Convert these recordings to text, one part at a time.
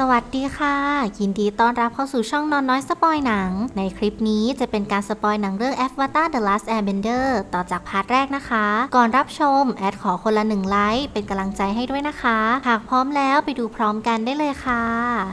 สวัสดีค่ะ ยินดีต้อนรับเข้าสู่ช่องนอนน้อยสปอยหนัง ในคลิปนี้จะเป็นการสปอยหนังเรื่อง Avatar The Last Airbender ต่อจากพาร์ทแรกนะคะ ก่อนรับชม แอดขอคนละหนึ่งไลค์เป็นกำลังใจให้ด้วยนะคะ หากพร้อมแล้วไปดูพร้อมกันได้เลยค่ะ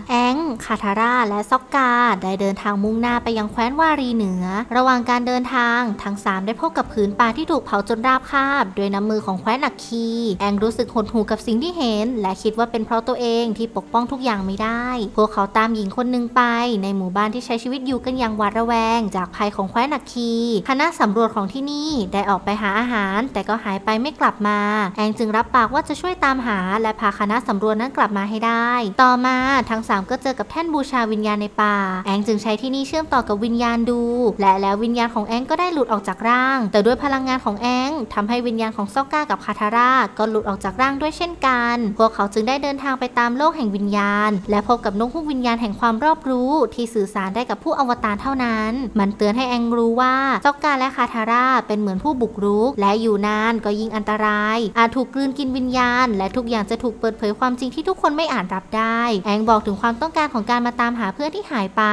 แองคาทาร่าและซอกกา ได้เดินทางมุ่งหน้าไปยังแคว้นวารีเหนือ ระหว่างการเดินทางทั้งสามได้พบกับผืนป่าที่ถูกเผาจนราบคาบด้วยน้ำมือของแคว้นอักคี แองรู้สึกหดหู่กับสิ่งที่เห็น และคิดว่าเป็นเพราะตัวเองที่ปกป้องทุกอย่างไม่ได้ พวกเขาตามหญิงคนหนึ่งไป ในหมู่บ้านที่ใช้ชีวิตอยู่กันอย่างหวาดระแวง จากภัยของแคว้นอักคีคณะสำรวจของที่นี่ได้ออกไปหาอาหาร แต่ก็หายไปไม่กลับมา แองจึงรับปากว่าจะช่วยตามหา และพาคณะสำรวจนั้นกลับมาให้ได้ ต่อมาทั้งสามก็เจอกับแท่นบูชาวิญญาณในป่า แองจึงใช้ที่นี่เชื่อมต่อกับวิญญาณดู และแล้ววิญญาณของแองก็ได้หลุดออกจากร่าง แต่ด้วยพลังงานของแองทำให้วิญญาณของซอกก้ากับคาทาร่าก็หลุดออกจากร่างด้วยเช่นกัน พวกเขาจึงได้เดินทางไปตามโลกแห่งวิญญาณและพบกับนกฮูกวิญญาณแห่งความรอบรู้ที่สื่อสารได้กับผู้อวตารเท่านั้น มันเตือนให้แองรู้ว่าซอกกาและคาทาร่าเป็นเหมือนผู้บุกรุก และอยู่นานก็ยิ่งอันตราย อาจถูกกลืนกินวิญญาณ และทุกอย่างจะถูกเปิดเผยความจริงที่ทุกคนไม่อาจรับได้ แองบอกถึงความต้องการของการมาตามหาเพื่อนที่หายไป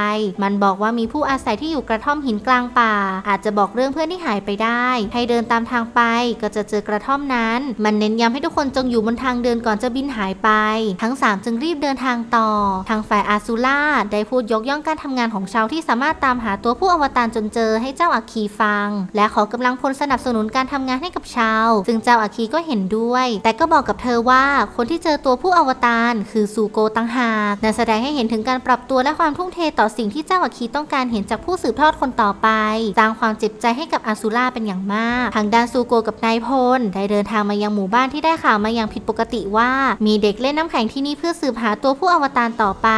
มันบอกว่ามีผู้อาศัยที่อยู่กระท่อมหินกลางป่า อาจจะบอกเรื่องเพื่อนที่หายไปได้ ให้เดินตามทางไปก็จะเจอกระท่อมนั้น มันเน้นย้ำให้ทุกคนจงอยู่บนทางเดินก่อนจะบินหายไป ทั้งสามจึงรีบเดินทางต่อทางฝ่ายอาซูล่าได้พูดยกย่องการทำงานของชาวที่สามารถตามหาตัวผู้อวตารจนเจอให้เจ้าอาคีฟัง และขอกำลังพลสนับสนุนการทำงานให้กับชาว ซึ่งเจ้าอาคีก็เห็นด้วย แต่ก็บอกกับเธอว่าคนที่เจอตัวผู้อวตารคือซูโกตังหากนั่นแสดงให้เห็นถึงการปรับตัวและความทุ่มเทต่อสิ่งที่เจ้าอาคีต้องการเห็นจากผู้สืบทอดคนต่อไปสร้างความเจ็บใจให้กับอาซูล่าเป็นอย่างมาก ทางด้านซูโกกับนายพลได้เดินทางมายังหมู่บ้านที่ได้ข่าวมาอย่างผิดปกติว่า มีเด็กเล่นน้ำแข็งที่นี่เพื่อสืบหาตัวผู้อวตารต่อไป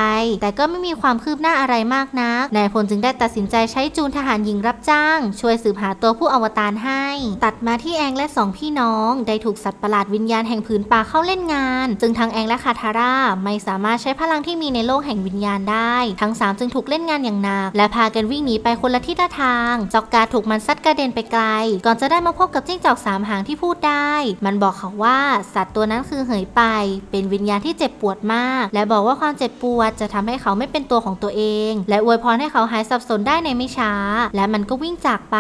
แต่ก็ไม่มีความคืบหน้าอะไรมากนัก นายพลจึงได้ตัดสินใจใช้จูนทหารหญิงรับจ้าง ช่วยสืบหาตัวผู้อวตารให้ ตัดมาที่แองและสองพี่น้อง ได้ถูกสัตว์ประหลาดวิญญาณแห่งผืนป่าเข้าเล่นงาน จึงทั้งแองและคาทาร่าไม่สามารถใช้พลังที่มีในโลกแห่งวิญญาณได้ ทั้งสามจึงถูกเล่นงานอย่างหนัก และพากันวิ่งหนีไปคนละทิศละทาง จอกกาถูกมันซัดกระเด็นไปไกล ก่อนจะได้มาพบกับจิ้งจอกสามหางที่พูดได้ มันบอกเขาว่าสัตว์ตัวนั้นคือเหยไป เป็นวิญญาณที่เจ็บปวดมาก และบอกว่าความเจ็บปวดจะทำให้เขาไม่เป็นตัวของตัวเอง และอวยพรให้เขาหายสับสนได้ในไม่ช้า และมันก็วิ่งจากไป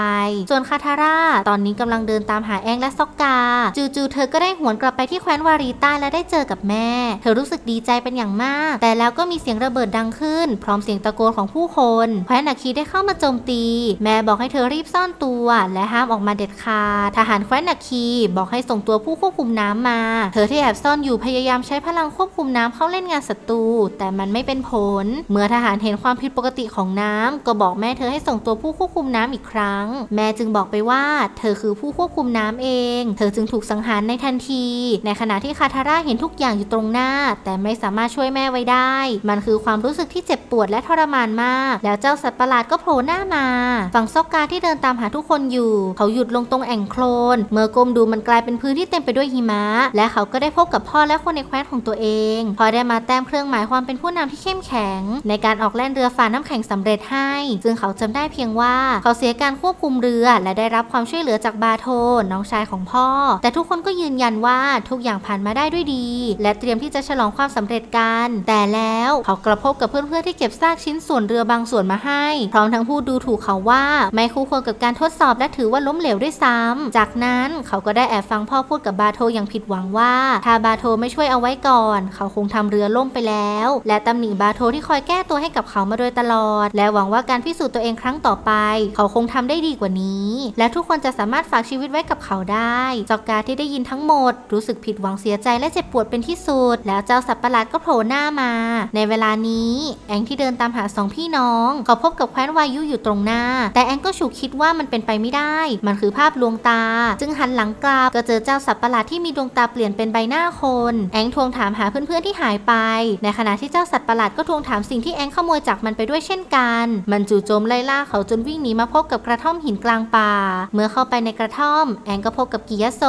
ส่วนคาทาร่าตอนนี้กำลังเดินตามหาแองและซอกกา จู่ๆเธอก็ได้หวนกลับไปที่แคว้นวารีต้าและได้เจอกับแม่ เธอรู้สึกดีใจเป็นอย่างมาก แต่แล้วก็มีเสียงระเบิดดังขึ้น พร้อมเสียงตะโกนของผู้คนแคว้นอาคีได้เข้ามาโจมตี แม่บอกให้เธอรีบซ่อนตัว และห้ามออกมาเด็ดขาดทหารแคว้นอาคีบอกให้ส่งตัวผู้ควบคุมน้ำมา เธอที่แอบซ่อนอยู่พยายามใช้พลังควบคุมน้ำเข้าเล่นงานศัตรูแต่มันไม่เป็นผล เมื่อทหารเห็นความผิดปกติของน้ำก็บอกแม่เธอให้ส่งตัวผู้ควบคุมน้ำอีกครั้ง แม่จึงบอกไปว่า เธอคือผู้ควบคุมน้ำเอง เธอจึงถูกสังหารในทันที ในขณะที่คาทาร่าเห็นทุกอย่างอยู่ตรงหน้า แต่ไม่สามารถช่วยแม่ไว้ได้ มันคือความรู้สึกที่เจ็บปวดและทรมานมาก แล้วเจ้าสัตว์ประหลาดก็โผล่หน้ามาฝั่งซอกกาที่เดินตามหาทุกคนอยู่ เขาหยุดลงตรงแอ่งโคลน เมื่อก้มดูมันกลายเป็นพื้นที่เต็มไปด้วยหิมะ และเขาก็ได้พบกับพ่อและคนในแคว้นของตัวเอง พอได้มาแต้มเครื่องหมายความเป็นผู้นำที่เข้มแข็ง ในการออกแล่นเรือฝ่าน้ำแข็งสำเร็จให้ ซึ่งเขาจำได้เพียงว่าเขาเสียการควบคุมเรือ และได้รับความช่วยเหลือจากบาโทน้องชายของพ่อ แต่ทุกคนก็ยืนยันว่าทุกอย่างผ่านมาได้ด้วยดี และเตรียมที่จะฉลองความสำเร็จกัน แต่แล้วเขากระพบกับเพื่อนๆที่เก็บซากชิ้นส่วนเรือบางส่วนมาให้ พร้อมทั้งพูดดูถูกเขาว่าไม่คู่ควรกับการทดสอบและถือว่าล้มเหลวด้วยซ้ำจากนั้นเขาก็ได้แอบฟังพ่อพูดกับบาโทอย่างผิดหวังว่า ถ้าบาโทไม่ช่วยเอาไว้ก่อน เขาคงทำเรือล่มไปแล้วและตำหนิบาโทที่คอยแก้ตัวให้กับเขามาโดยตลอด และหวังว่าการพิสูจน์ตัวเองครั้งต่อไป เขาคงทำได้ดีกว่านี้ และทุกคนจะสามารถฝากชีวิตไว้กับเขาได้จอกกาที่ได้ยินทั้งหมด รู้สึกผิดหวังเสียใจและเจ็บปวดเป็นที่สุด แล้วเจ้าสัตว์ประหลาดก็โผล่หน้ามา ในเวลานี้แองที่เดินตามหาสองพี่น้อง เขาพบกับแคว้นวายุอยู่ตรงหน้า แต่แองก็ฉุกคิดว่ามันเป็นไปไม่ได้ มันคือภาพลวงตา จึงหันหลังกลับก็เจอเจ้าสัตว์ประหลาดที่มีดวงตาเปลี่ยนเป็นใบหน้าคน แองทวงถามหาเพื่อนๆที่หายไป ในขณะที่เจ้าสัตว์ประหลาดก็ทวงถามสิ่งที่แองขโมยจากมันไปด้วยเช่นกัน มันจู่โจมไล่ล่าเขาจนวิ่งหนีมาพบกับกระท่อมหินกลางป่า เมื่อเข้าไปในกระท่อม แองก็พบกับกิยาโซ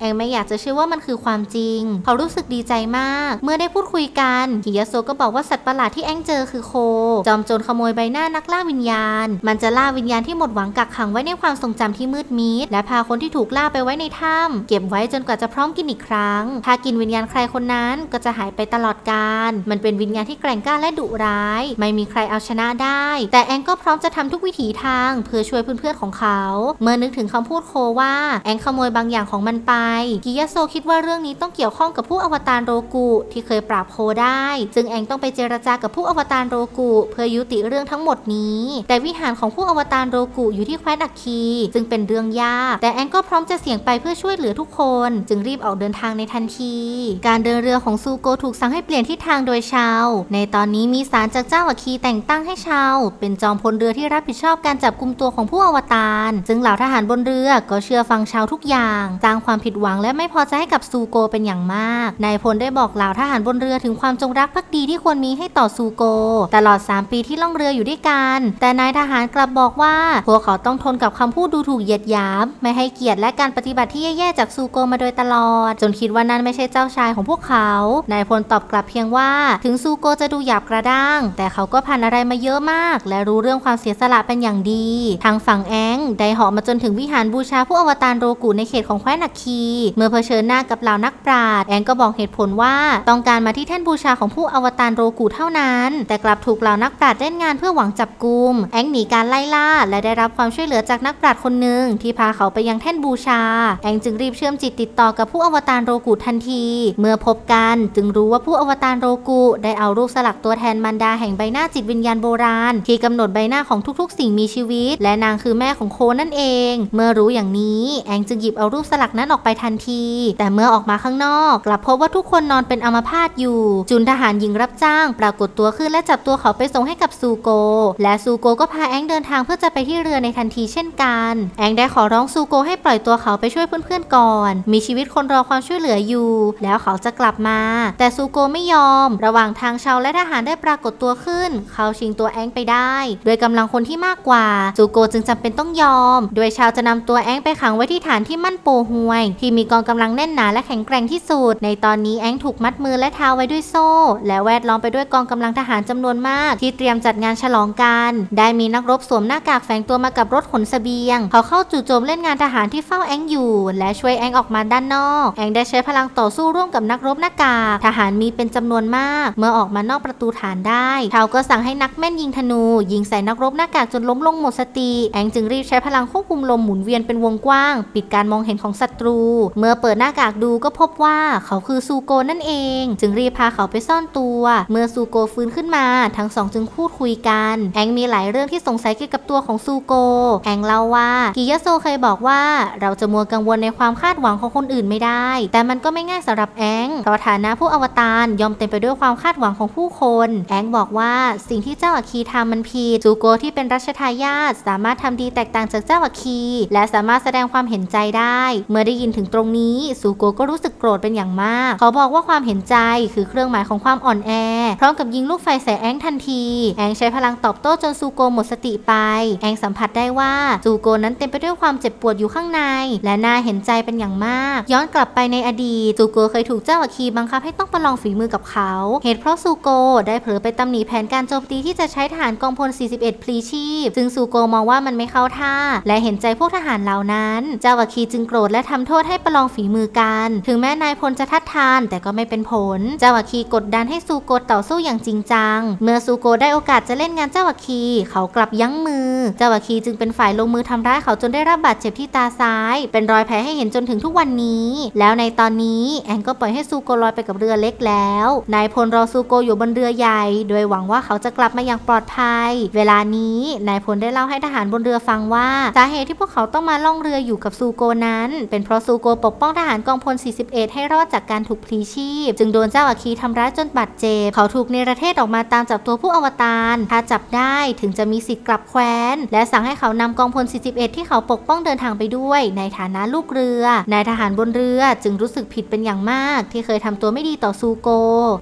แองไม่อยากจะเชื่อว่ามันคือความจริง เขารู้สึกดีใจมาก เมื่อได้พูดคุยกันกิยาโซก็บอกว่าสัตว์ประหลาดที่แองเจอคือโค จอมโจรขโมยใบหน้านักล่าวิญญาณ มันจะล่าวิญญาณที่หมดหวังกักขังไว้ในความทรงจำที่มืดมิดและพาคนที่ถูกล่าไปไว้ในถ้ำเก็บไว้จนกว่าจะพร้อมกินอีกครั้ง ถ้ากินวิญญาณใครคนนั้นก็จะหายไปตลอดกาลมันเป็นวิญญาณที่แกร่งกล้าและดุร้าย ไม่มีใครเอาชนะได้ แต่แองก็พร้อมจะทำทุกวิถีทาง เพื่อช่วยเพื่อนๆของเขา เมื่อนึกถึงคำพูดโคว่า แองขโมยบางอย่างของมันไปกิยาโซคิดว่าเรื่องนี้ต้องเกี่ยวข้องกับผู้อวตารโรกุที่เคยปราบโคได้จึงแองต้องไปเจรจากับผู้อวตารโรกุเพื่อยุติเรื่องทั้งหมดนี้ แต่วิหารของผู้อวตารโรกุอยู่ที่แคว้นอัคคีจึงเป็นเรื่องยาก แต่แองก็พร้อมจะเสี่ยงไปเพื่อช่วยเหลือทุกคน จึงรีบออกเดินทางในทันที การเดินเรือของซูโกถูกสั่งให้เปลี่ยนทิศทางโดยชาว ในตอนนี้มีสารจากเจ้าอัคคีแต่งตั้งให้ชาว เป็นจอมพลเรือที่รับผิดชอบการจับกุมตัวของผู้อวตารซึ่งเหล่าทหารบนเรือก็เชื่อฟังชาวทุกอย่างสร้างความผิดหวังและไม่พอใจให้กับซูโกเป็นอย่างมาก นายพลได้บอกเหล่าทหารบนเรือถึงความจงรักภักดีที่ควรมีให้ต่อซูโก ตลอด 3 ปีที่ล่องเรืออยู่ด้วยกัน แต่นายทหารกลับบอกว่าพวกเขาต้องทนกับคำพูดดูถูกเหยียดหยาม ไม่ให้เกียรติและการปฏิบัติที่แย่ๆจากซูโกมาโดยตลอด จนคิดว่านั่นไม่ใช่เจ้าชายของพวกเขา นายพลตอบกลับเพียงว่าถึงซูโกจะดูหยาบกระด้าง แต่เขาก็ผ่านอะไรมาเยอะมาก และรู้เรื่องความเสียสละเป็นอย่างดี ทางฝั่งแองได้เหาะมาจนถึงวิหารบูชาผู้อวตารโรกุในเขตของแคว้นอัคคี เมื่อเผชิญหน้ากับเหล่านักปราชญ์แองก็บอกเหตุผลว่าต้องการมาที่แท่นบูชาของผู้อวตารโรกุเท่านั้น แต่กลับถูกเหล่านักปราชญ์เล่นงานเพื่อหวังจับกุม แองหนีการไล่ล่า และได้รับความช่วยเหลือจากนักปราชญ์คนหนึ่งที่พาเขาไปยังแท่นบูชา แองจึงรีบเชื่อมจิตติดต่อกับผู้อวตารโรกุทันที เมื่อพบกันจึงรู้ว่าผู้อวตารโรกุได้เอารูปสลักตัวแทนมารดาแห่งใบหน้าจิตวิญญาณโบราณ ที่กำหนดใบหน้าของทุกๆ สิ่งมีชีวิต และนางคือแม่ของโคนั่นเอง เมื่อรู้อย่างนี้แองจึงหยิบเอารูปสลักนั้นออกไปทันที แต่เมื่อออกมาข้างนอก กลับพบว่าทุกคนนอนเป็นอัมพาตอยู่ จุนทหารหญิงรับจ้าง ปรากฏตัวขึ้นและจับตัวเขาไปส่งให้กับซูโก และซูโกก็พาแองเดินทางเพื่อจะไปที่เรือในทันทีเช่นกัน แองได้ขอร้องซูโกให้ปล่อยตัวเขาไปช่วยเพื่อนๆก่อน มีชีวิตคนรอความช่วยเหลืออยู่ แล้วเขาจะกลับมา แต่ซูโกไม่ยอมระหว่างทางชาวและทหารได้ปรากฏตัวขึ้น เขาชิงตัวแองไปได้ด้วยกำลังคนที่มากกว่า ซูโกจึงจำเป็นต้องยอม โดยชาวจะนำตัวแองไปขังไว้ที่ฐานที่มั่นโปฮวย ที่มีกองกำลังแน่นหนาและแข็งแกร่งที่สุด ในตอนนี้แองถูกมัดมือและเท้าไว้ด้วยโซ่ และแวดล้อมไปด้วยกองกำลังทหารจำนวนมาก ที่เตรียมจัดงานฉลองกัน ได้มีนักรบสวมหน้ากากแฝงตัวมากับรถขนสเสบียง เขาเข้าจู่โจมเล่นงานทหารที่เฝ้าแองอยู่ และช่วยแองออกมาด้านนอก แองได้ใช้พลังต่อสู้ร่วมกับนักรบหน้ากากทหารมีเป็นจำนวนมากเมื่อออกมานอกประตูฐานได้เขาก็สั่งให้นักแม่นยิงธนู ยิงใส่นักรบหน้ากากจนล้มลงหมดสติ แองจึงรีบใช้พลังควบคุมลมหมุนเวียนเป็นวงกว้าง ปิดการมองเห็นของศัตรู เมื่อเปิดหน้ากากดูก็พบว่าเขาคือซูโกนั่นเอง จึงรีบพาเขาไปซ่อนตัว เมื่อซูโกฟื้นขึ้นมา ทั้งสองจึงพูดคุยกัน แองมีหลายเรื่องที่สงสัยเกี่ยวกับตัวของซูโก แองเล่าว่ากิยาโซเคยบอกว่า เราจะมัวกังวลในความคาดหวังของคนอื่นไม่ได้ แต่มันก็ไม่ง่ายสำหรับแองเพราะฐานะผู้อวตารยอมเต็มไปด้วยความคาดหวังของผู้คน แองบอกว่าสิ่งที่เจ้าอาคีทำมันผิดซูโกที่เป็นรัชทายาทสามารถทำดีแตกต่างจากเจ้าอาคี และสามารถแสดงความเห็นใจได้ เมื่อได้ยินถึงตรงนี้ซูโกก็รู้สึกโกรธเป็นอย่างมาก เขาบอกว่าความเห็นใจคือเครื่องหมายของความอ่อนแอ พร้อมกับยิงลูกไฟใส่แองทันที แองใช้พลังตอบโต้จนซูโกหมดสติไป แองสัมผัสได้ว่าซูโกนั้นเต็มไปด้วยความเจ็บปวดอยู่ข้างใน และน่าเห็นใจเป็นอย่างมาก ย้อนกลับไปในอดีตซูโกเคยถูกเจ้าอาคีบังคับให้ต้องประลองฝีมือกับเขาเหตุเพราะซูโกได้เผลอไปตำหนิแผนการโจมตีที่จะใช้ทหารกองพล 41 พลีชีพ ซึ่งซูโกมองว่ามันไม่เข้าท่า และเห็นใจพวกทหารเหล่านั้น เจ้าอาคีจึงโกรธและทำโทษให้ประลองฝีมือกัน ถึงแม้นายพลจะทัดทาน แต่ก็ไม่เป็นผล เจ้าอาคีกดดันให้ซูโกต่อสู้อย่างจริงจัง เมื่อซูโกได้โอกาสจะเล่นงานเจ้าอาคี เขากลับยั้งมือ เจ้าอาคีจึงเป็นฝ่ายลงมือทำร้ายเขาจนได้รับบาดเจ็บที่ตาซ้าย เป็นรอยแผลให้เห็นจนถึงทุกวันนี้ แล้วในตอนนี้แอนก็ปล่อยให้ซูโกลอยไปกับเรือเล็กแล้ว นายพลรอซูโกอยู่บนเรือใหญ่ โดยหวังว่าเขาจะกลับมาอย่างปลอดภัย เวลานี้นายพลได้เล่าให้ทหารบนเรือฟังว่าสาเหตุที่พวกเขาต้องมาล่องเรืออยู่กับซูโกนั้น เป็นเพราะซูโกปกป้องทหารกองพล 41 ให้รอดจากการถูกพลีชีพ จึงโดนเจ้าอาคีทำร้ายจนบาดเจ็บ เขาถูกเนรเทศออกมาตามจับตัวผู้อวตาร ถ้าจับได้ถึงจะมีสิทธิ์กลับแคว้น และสั่งให้เขานำกองพล 41 ที่เขาปกป้องเดินทางไปด้วย ในฐานะลูกเรือนายทหารบนเรือจึงรู้สึกผิดเป็นอย่างมาก ที่เคยทำตัวไม่ดีต่อซูโก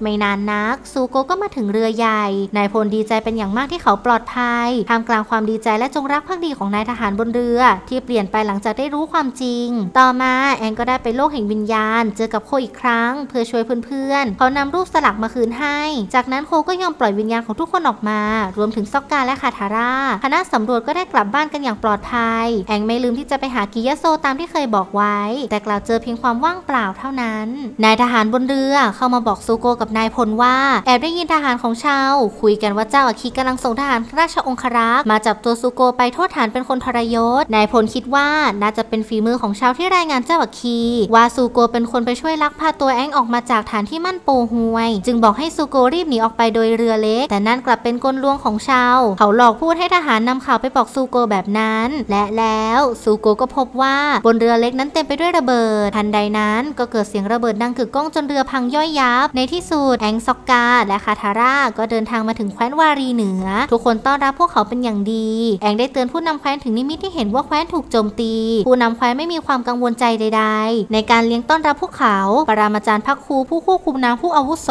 ไม่นานนัก ซูโกก็มาถึงเรือใหญ่ นายพลดีใจเป็นอย่างมากที่เขาปลอดภัยท่ามกลางความดีใจและจงรักภักดีของนายทหารบนเรือ ที่เปลี่ยนไปหลังจากได้รู้ความจริง ต่อมาแอนก็ได้ไปโลกแห่งวิญญาณ เจอกับโคอีกครั้ง เพื่อช่วยเพื่อนๆ เขานำรูปสลักมาคืนให้ จากนั้นโคก็ยอมปล่อยวิญญาณของทุกคนออกมา รวมถึงซอกกาและคาทาร่าคณะสำรวจก็ได้กลับบ้านกันอย่างปลอดภัย แองไม่ลืมที่จะไปหากิยาโซตามที่เคยบอกไว้ แต่กล่าวเจอเพียงความว่างเปล่าเท่านั้น นายทหารบนเรือเข้ามาบอกซูโกกับนายพลว่าแอบได้ยินทหารของชาว คุยกันว่าเจ้าอาคิกำลังส่งทหารราชองครักษ์มาจับตัวซูโกไปโทษฐานเป็นคนทรยศนายพลคิดว่าน่าจะเป็นฝีมือของชาวที่รายงานเจ้าอาคีว่าซูโกเป็นคนไปช่วยลักพาตัวแองออกมาจากฐานที่มั่นโปฮวย จึงบอกให้ซูโกรีบหนีออกไปโดยเรือเล็ก แต่นั่นกลับเป็นกลลวงของชาว เขาหลอกพูดให้ทหารนำข่าวไปบอกซูโกแบบนั้น และแล้วซูโกก็พบว่าบนเรือเล็กนั้นเต็มไปด้วยระเบิด ทันใดนั้นก็เกิดเสียงระเบิดดังกึกก้องจนเรือพังย่อยยับ ในที่สุดแองซอกกา และคาทาร่าก็เดินทางมาถึงแคว้นวารีเหนือ ทุกคนต้อนรับพวกเขาเป็นอย่างดี แองได้เตือนผู้นำแคว้นถึงนิมิตที่เห็นว่าแคว้นถูกโจมตี ผู้นำแคว้นไม่มีความกังวลใจใด ๆ ในการเลี้ยงต้อนรับพวกเขา ปรามาจารย์พักครูผู้ควบคุมน้ำผู้อาวุโส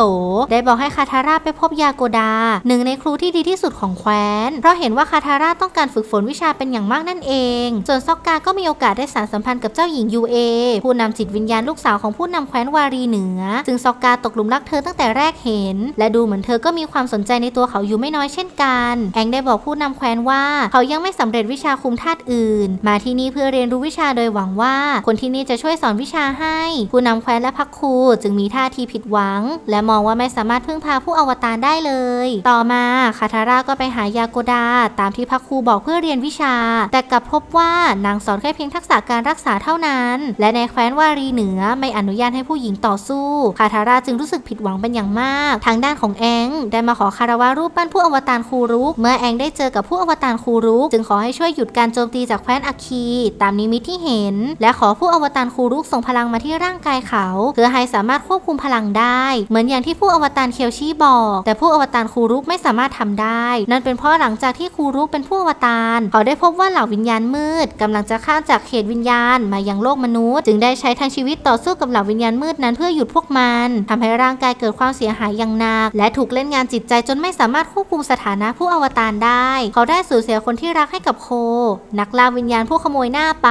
ได้บอกให้คาทาร่าไปพบยาโกดา หนึ่งในครูที่ดีที่สุดของแคว้น เพราะเห็นว่าคาทาร่าต้องการฝึกฝนวิชาเป็นอย่างมากนั่นเอง ส่วนซอกกา ก็มีโอกาสได้สานสัมพันธ์กับเจ้าหญิงยูเอผู้นำจิตวิญญาณลูกสาวของผู้นำแคว้นวารีเหนือ ซึ่งซอกกาตกหลุมรักเธอตั้งแต่แรกเห็น และดูเหมือนเธอก็มีความสนใจในตัวเขาอยู่ไม่น้อยเช่นกัน แองได้บอกผู้นำแคว้นว่าเขายังไม่สำเร็จวิชาคุมธาตุอื่น มาที่นี่เพื่อเรียนรู้วิชาโดยหวังว่า คนที่นี่จะช่วยสอนวิชาให้ ผู้นำแคว้นและพักครูจึงมีท่าทีผิดหวัง และมองว่าไม่สามารถพึ่งพาผู้อวตารได้เลย ต่อมาคาทาร่าก็ไปหายาโกดาตามที่พักครูบอกเพื่อเรียนวิชา แต่กลับพบว่านางสอนแค่เพียงทักษะการรักษาเท่านั้น และในแคว้นวารีเหนือไม่อนุญาตให้ผู้หญิงต่อสู้คาทาร่าจึงรู้สึกผิดหวังเป็นอย่างมาก ทางด้านของแองได้มาขอคารวะรูปปั้นผู้อวตารคูรุก เมื่อแองได้เจอกับผู้อวตารคูรุก จึงขอให้ช่วยหยุดการโจมตีจากแคว้นอาคี ตามนิมิตที่เห็น และขอผู้อวตารคูรุกส่งพลังมาที่ร่างกายเขา เพื่อให้สามารถควบคุมพลังได้ เหมือนอย่างที่ผู้อวตารเคียวชีบอก แต่ผู้อวตารคูรุกไม่สามารถทำได้ นั่นเป็นเพราะหลังจากที่คูรุกเป็นผู้อวตารเขาได้พบว่าเหล่าวิญญาณมืดกำลังจะข้ามจากเขตวิญญาณมายังโลกมนุษย์ จึงได้ใช้ทางชีวิตต่อสู้กับเหล่าวิญญาณมืดนั้นเพื่อหยุดพวกมันทำให้ร่างกายเกิดความเสียหายอย่างหนัก และถูกเล่นงานจิตใจจนไม่สามารถควบคุมสถานะผู้อวตารได้ เขาได้สูญเสียคนที่รักให้กับโค นักล่าวิญญาณผู้ขโมยหน้าไป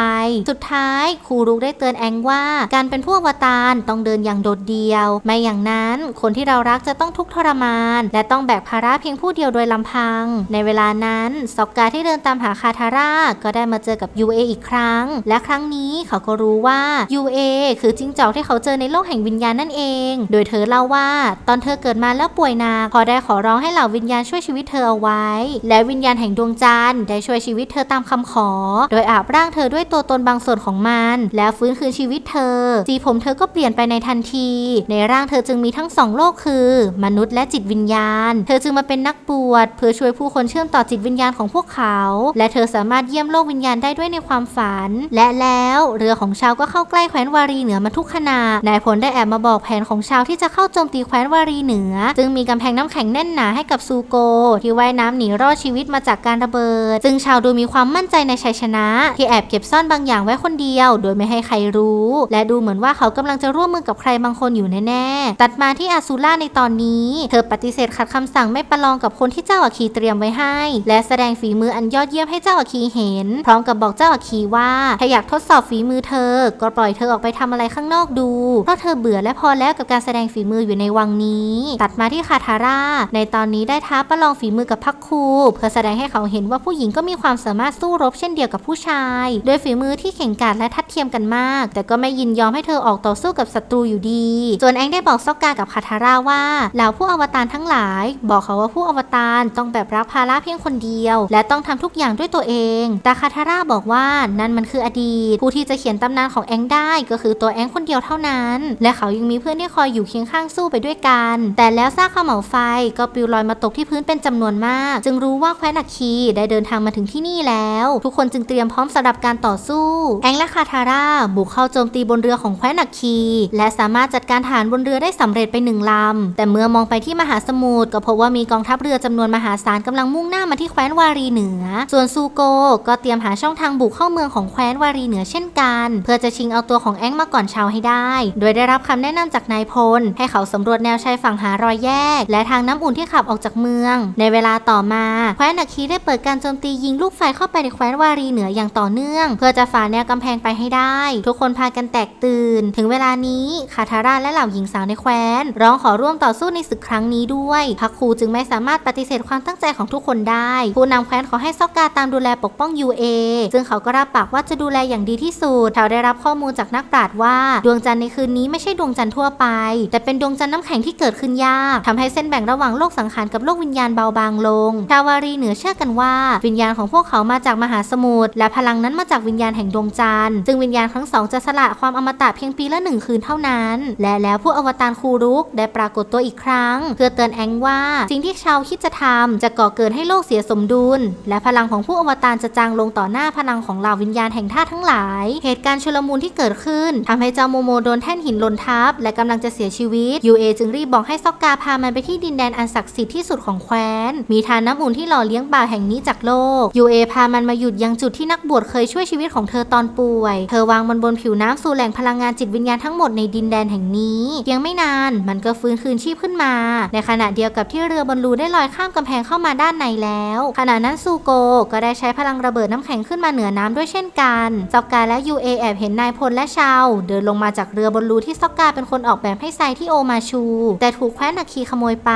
สุดท้ายครูรุกได้เตือนแองว่า การเป็นผู้อวตารต้องเดินอย่างโดดเดี่ยว ไม่อย่างนั้นคนที่เรารักจะต้องทุกข์ทรมาน และต้องแบกภาระเพียงผู้เดียวโดยลำพัง ในเวลานั้นซอกกาที่เดินตามหาคาทาร่าก็ได้มาเจอกับยูเออีกครั้ง และครั้งนี้เขาก็รู้ว่ายูเอคือจิ้งจอกที่เขาเจอในโลกแห่งวิญญาณนั่นเอง โดยเธอเล่าว่าตอนเธอเกิดมาแล้วป่วยหนักพอได้ขอร้องให้เหล่าวิญญาณช่วยชีวิตเธอเอาไว้ และวิญญาณแห่งดวงจันทร์ได้ช่วยชีวิตเธอตามคำขอ โดยอาบร่างเธอด้วยตัวตนบางส่วนของมัน แล้วฟื้นคืนชีวิตเธอ สีผมเธอก็เปลี่ยนไปในทันที ในร่างเธอจึงมีทั้งสองโลกคือ มนุษย์และจิตวิญญาณ เธอจึงมาเป็นนักบวชเพื่อช่วยผู้คนเชื่อมต่อจิตวิญญาณของพวกเขา และเธอสามารถเยี่ยมโลกวิญญาณได้ด้วยในความฝัน และแล้วเรือของชาวก็เข้าใกล้แคว้นวารีเหนือมาทุกขณะนายพลได้แอบมาบอกแผนของชาวที่จะเข้าโจมตีแคว้นวารีเหนือจึงมีกำแพงน้ำแข็งแน่นหนาให้กับซูโก ที่ว่ายน้ำหนีรอดชีวิตมาจากการระเบิด ซึ่งชาวดูมีความมั่นใจในชัยชนะ ที่แอบเก็บซ่อนบางอย่างไว้คนเดียว โดยไม่ให้ใครรู้ และดูเหมือนว่าเขากำลังจะร่วมมือกับใครบางคนอยู่แน่ๆ ตัดมาที่อาซูล่าในตอนนี้ เธอปฏิเสธขัดคำสั่งไม่ประลองกับคนที่เจ้าอาคีเตรียมไว้ให้ และแสดงฝีมืออันยอดเยี่ยมให้เจ้าอาคีเห็น พร้อมกับบอกเจ้าอาคีว่าถ้าอยากทดสอบฝีมือเธอ ก็ปล่อยเธอออกไปทำอะไรข้างนอกดู เพราะเธอเบื่อและพอแล้วกับการแสดงฝีมืออยู่ในวังนี้ ตัดมาที่คาทาร่า ในตอนนี้ได้ท้าประลองฝีมือกับพักคูเพื่อแสดงให้เขาเห็นว่าผู้หญิงก็มีความสามารถสู้รบเช่นเดียวกับผู้ชาย โดยฝีมือที่เข่งกาจและทัดเทียมกันมาก แต่ก็ไม่ยินยอมให้เธอออกต่อสู้กับศัตรูอยู่ดี ส่วนแองได้บอกซอกกากับคาทาร่าว่าเหล่าผู้อวตารทั้งหลาย บอกเขาว่าผู้อวตารต้องแบบรับภาระเพียงคนเดียว และต้องทำทุกอย่างด้วยตัวเอง แต่คาทาร่าบอกว่านั่นมันคืออดีต ผู้ที่จะเขียนตำนานของแองได้ก็คือตัวแองคนเดียวเท่านั้น และเขายังมีเพื่อนที่คอยอยู่เคียงข้างสู้ไปด้วยกัน แต่แล้วซากข้าวเหมาไฟก็ปลิวลอยมาตกที่พื้นเป็นจำนวนมาก จึงรู้ว่าแคว้นอัคคีได้เดินทางมาถึงที่นี่แล้ว ทุกคนจึงเตรียมพร้อมสำหรับการต่อสู้ แองและคาทาร่าบุกเข้าโจมตีบนเรือของแคว้นอัคคี และสามารถจัดการทหารบนเรือได้สำเร็จไปหนึ่งลำ แต่เมื่อมองไปที่มหาสมุทรก็พบว่ามีกองทัพเรือจำนวนมหาศาลกำลังมุ่งหน้ามาที่แคว้นวารีเหนือ ส่วนซูโกก็เตรียมหาช่องทางบุกเข้าเมืองของแคว้นวารีเหนือเช่นกัน เพื่อจะชิงเอาตัวของแองมาก่อนชาวให้ได้ โดยได้รับคำแนะนำจากนายพลให้เขาสำรวจแนวชายฝั่งหารอยแยก และทางน้ำอุ่นที่ขับออกจากเมือง ในเวลาต่อมาแคว้นอัคคีได้เปิดการโจมตียิงลูกไฟเข้าไปในแคว้นวารีเหนืออย่างต่อเนื่อง เพื่อจะฝ่าแนวกำแพงไปให้ได้ ทุกคนพากันแตกตื่น ถึงเวลานี้คาทาราและเหล่าหญิงสาวในแคว้น ร้องขอร่วมต่อสู้ในศึกครั้งนี้ด้วยพักคูจึงไม่สามารถปฏิเสธความตั้งใจของทุกคนได้ ผู้นำแคว้นขอให้ซอกกาตามดูแลปกป้อง UA ซึ่งเขาก็รับปากว่าจะดูแลอย่างดีที่สุดเขาได้รับข้อมูลจากนักปราชญ์ว่า ดวงจันทร์ในคืนนี้ไม่ใช่ดวงจันทร์ทั่วไป แต่เป็นดวงจันทร์น้ำแแข็งที่เกิดขึ้นยากทำให้เส้นแบ่งระหว่างโลกสังขารกับโลกวิญญาณเบาบางลง ชาววารีเหนือเชื่อกันว่า วิญญาณของพวกเขามาจากมหาสมุทรและพลังนั้นมาจากวิญญาณแห่งดวงจันทร์ซึ่งวิญญาณทั้งสองจะสละความอมตะเพียงปีละหนึ่งคืนเท่านั้น และแล้วผู้อวตารคูรุกได้ปรากฏตัวอีกครั้ง เพื่อเตือนแองว่า สิ่งที่ชาวคิดจะทำจะก่อเกิดให้โลกเสียสมดุล และพลังของผู้อวตารจะจางลงต่อหน้าพลังของเหล่าวิญญาณแห่งธาตุทั้งหลาย เหตุการณ์ชุลมุนที่เกิดขึ้นทำให้เจ้าโมโมโดนแท่นหินหล่นทับและกำลังจะเสียชีวิตยูเอจึงรีบบอกให้ซอกกาพามันไปที่ดินแดนอันศักดิ์สิทธิ์ที่สุดของแคว้น มีทานน้ำอุ่นที่หล่อเลี้ยงบ่าวแห่งนี้จากโลก ยูเอพามันมาหยุดยังจุดที่นักบวชเคยช่วยชีวิตของเธอตอนป่วย เธอวางมันบนผิวน้ำสู่แหล่งพลังงานจิตวิญญาณทั้งหมดในดินแดนแห่งนี้เพียงไม่นานมันก็ฟื้นคืนชีพขึ้นมา ในขณะเดียวกับที่เรือบอลลูได้ลอยข้ามกำแพงเข้ามาด้านในแล้ว ขณะนั้นซูโกก็ได้ใช้พลังระเบิดน้ำแข็งขึ้นมาเหนือน้ำด้วยเช่นกันซอกกาและยูเอแอบเห็นนายพลและชาว เดินลงมาจากเรือบอลลูนที่ซอกกาเป็นคนออกแบบให้ทรายที่โอมาชูแต่ถูกแคว้นอาคีขโมยไป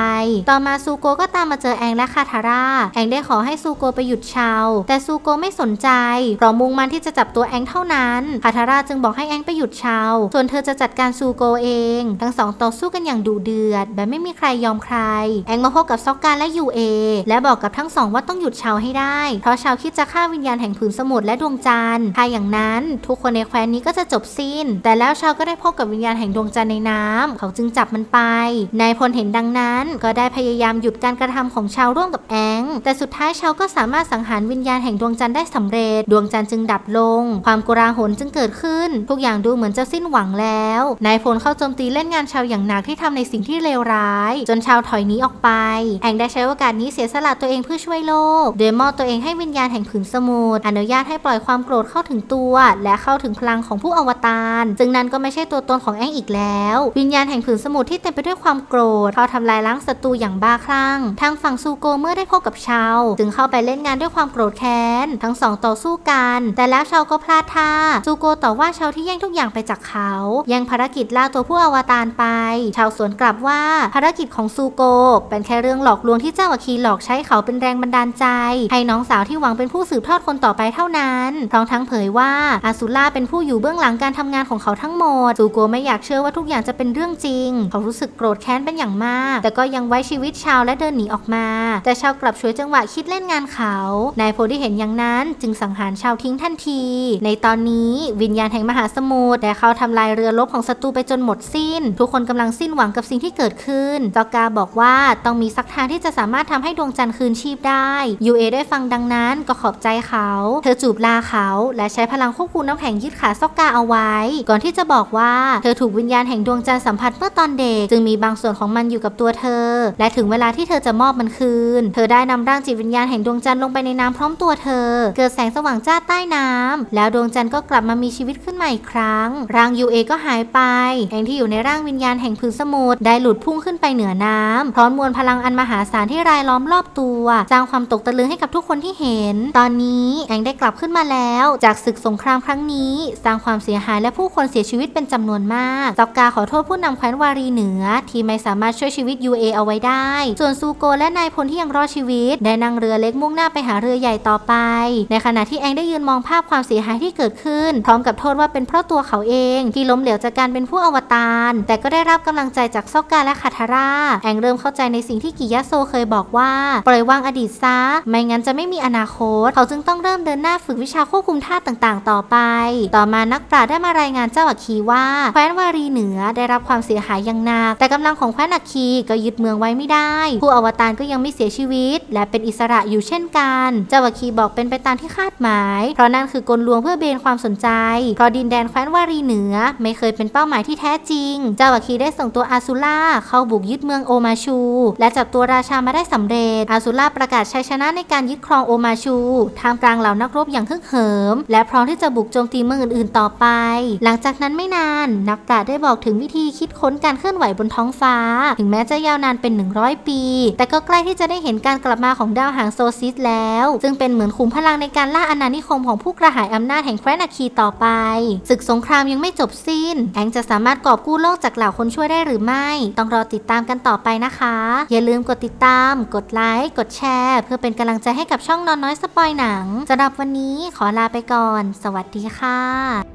ต่อมาซูโกก็ตามมาเจอแองและคาทาร่า แองได้ขอให้ซูโกไปหยุดชาว แต่ซูโกไม่สนใจเพราะมุ่งมั่นที่จะจับตัวแองเท่านั้น คาทาร่าจึงบอกให้แองไปหยุดชาว ส่วนเธอจะจัดการซูโกเอง ทั้งสองต่อสู้กันอย่างดุเดือด แบบไม่มีใครยอมใคร แองมาพบกับซอกการและยูเอและบอกกับทั้งสองว่าต้องหยุดชาวให้ได้ เพราะชาวคิดจะฆ่าวิญญาณแห่งผืนสมุทรและดวงจันทร์ถ้าอย่างนั้น ทุกคนในแคว้นนี้ก็จะจบสิ้น แต่แล้วชาวก็ได้พบกับวิญญาณแห่งดวงจันทร์ในน้ำเขาจึงจับมันไปนายพลเห็นดังนั้น ก็ได้พยายามหยุดการกระทำของชาวร่วมกับแองแต่สุดท้ายชาวก็สามารถสังหารวิญญาณแห่งดวงจันทร์ได้สำเร็จ ดวงจันทร์จึงดับลง ความโกลาหลจึงเกิดขึ้น ทุกอย่างดูเหมือนจะสิ้นหวังแล้ว นายพลเข้าโจมตีเล่นงานชาวอย่างหนักที่ทำในสิ่งที่เลวร้าย จนชาวถอยหนีออกไป แองได้ใช้โอกาสนี้เสียสละตัวเองเพื่อช่วยโลก โดยมอบตัวเองให้วิญญาณแห่งผืนสมุทรอนุญาตให้ปล่อยความโกรธเข้าถึงตัว และเข้าถึงพลังของผู้อวตารซึ่งนั้นก็ไม่ใช่ตัวตนของแองอีกแล้ว วิญญาณแห่งผืนสมุทรที่เต็มไปด้วยความโกรธเขาทำลายล้างศัตรูอย่างบ้าคลั่ง ทางฝั่งซูโกเมื่อได้พบกับชาว จึงเข้าไปเล่นงานด้วยความโกรธแค้น ทั้งสองต่อสู้กัน แต่แล้วชาวก็พลาดท่า ซูโกต่อว่าชาวที่แย่งทุกอย่างไปจากเขา ยังภารกิจล่าตัวผู้อวตารไป ชาวสวนกลับว่าภารกิจของซูโกเป็นแค่เรื่องหลอกลวงที่เจ้าอาคีหลอกใช้เขาเป็นแรงบันดาลใจ ให้น้องสาวที่หวังเป็นผู้สืบทอดคนต่อไปเท่านั้นพร้อมทั้งเผยว่าอาซูล่าเป็นผู้อยู่เบื้องหลังการทำงานของเขาทั้งหมดซูโกไม่อยากเชื่อว่าทุกอย่างจะเป็นเรื่องจริง เขารู้สึกโกรธแค้นเป็นอย่างมาก แต่ก็ยังไว้ชีวิตชาวและเดินหนีออกมา แต่ชาวกลับช่วยจังหวะคิดเล่นงานเขา นายโพที่เห็นอย่างนั้นจึงสังหารชาวทิ้งทันที ในตอนนี้วิญญาณแห่งมหาสมุทรได้เข้าทำลายเรือรบของศัตรูไปจนหมดสิ้น ทุกคนกำลังสิ้นหวังกับสิ่งที่เกิดขึ้นจอกาบอกว่าต้องมีสักทางที่จะสามารถทำให้ดวงจันทร์คืนชีพได้ยูเอได้ฟังดังนั้นก็ขอบใจเขา เธอจูบลาเขา และใช้พลังควบคุมน้ำแข็งยึดขาซอกกาเอาไว้ ก่อนที่จะบอกว่าเธอถูกวิญญาณแห่งดวงจันทร์สัมผัสเมื่อตอนเด็กจึงมีบางส่วนของมันอยู่กับตัวเธอ และถึงเวลาที่เธอจะมอบมันคืน เธอได้นำร่างจิตวิญญาณแห่งดวงจันทร์ลงไปในน้ำพร้อมตัวเธอ เกิดแสงสว่างจ้าใต้น้ำแล้วดวงจันทร์ก็กลับมามีชีวิตขึ้นมาอีกครั้ง ร่างยูเอก็หายไปแองที่อยู่ในร่างวิญญาณแห่งพื้นสมุทรได้หลุดพุ่งขึ้นไปเหนือน้ำพร้อมมวลพลังอันมหาศาลที่รายล้อมรอบตัว สร้างความตกตะลึงให้กับทุกคนที่เห็น ตอนนี้แองได้กลับขึ้นมาแล้ว จากศึกสงครามครั้งนี้ สร้างความเสียหายและผู้คนเสียชีวิตเป็นจำนวนมากจอกกาขอโทษผู้นำแคว้นวารีเหนือที่ไม่สามารถช่วยชีวิตยูเออาไว้ได้ ส่วนซูโกและนายพลที่ยังรอดชีวิต ได้นั่งเรือเล็กมุ่งหน้าไปหาเรือใหญ่ต่อไป ในขณะที่แองได้ยืนมองภาพความเสียหายที่เกิดขึ้น พร้อมกับโทษว่าเป็นเพราะตัวเขาเองที่ล้มเหลวจากการเป็นผู้อวตาร แต่ก็ได้รับกำลังใจจากซอกกาและคาทาร่า แองเริ่มเข้าใจในสิ่งที่กิยาโซเคยบอกว่า ปล่อยวางอดีตซะ ไม่งั้นจะไม่มีอนาคต เขาจึงต้องเริ่มเดินหน้าฝึกวิชาควบคุมธาตุต่างๆ ต่อไป ต่อมานักปราชญ์ได้มารายงานเจ้าอัคคีว่าแคว้นวารีเหนือได้รับความเสียหายอย่างหนักแต่กำลังของแคว้นอัคคีก็ยึดเมืองไว้ไม่ได้ ผู้อวตารก็ยังไม่เสียชีวิต และเป็นอิสระอยู่เช่นกันเจ้าอัคคีบอกเป็นไปตามที่คาดหมาย เพราะนั่นคือกลลวงเพื่อเบนความสนใจ เพราะดินแดนแคว้นวารีเหนือ ไม่เคยเป็นเป้าหมายที่แท้จริง เจ้าอัคคีได้ส่งตัวอาซูล่าเข้าบุกยึดเมืองโอมาชู และจับตัวราชามาได้สำเร็จ อาซูล่าประกาศชัยชนะในการยึดครองโอมาชูท่ามกลางเหล่านักรบอย่างฮึกเหิม และพร้อมที่จะบุกโจมตีเมืองอื่นๆ ต่อไป หลังจากนั้นไม่นาน นักปราชญ์ได้บอกถึงวิธีคิดค้นการเคลื่อนไหวบนท้องฟ้า ถึงแม้จะยาวนานเป็น 100 ปี แต่ก็ใกล้ที่จะได้เห็นการกลับมาของดาวหางโซซิสแล้ว ซึ่งเป็นเหมือนขุมพลังในการล่าอาณานิคมของผู้กระหายอำนาจแห่งแคว้นอาคีต่อไป ศึกสงครามยังไม่จบสิ้น แองจะสามารถกอบกู้โลกจากเหล่าคนช่วยได้หรือไม่ ต้องรอติดตามกันต่อไปนะคะ อย่าลืมกดติดตาม กดไลค์ กดแชร์ เพื่อเป็นกำลังใจให้กับช่องนอนน้อยสปอยหนังสำหรับวันนี้ขอลาไปก่อน สวัสดีค่ะ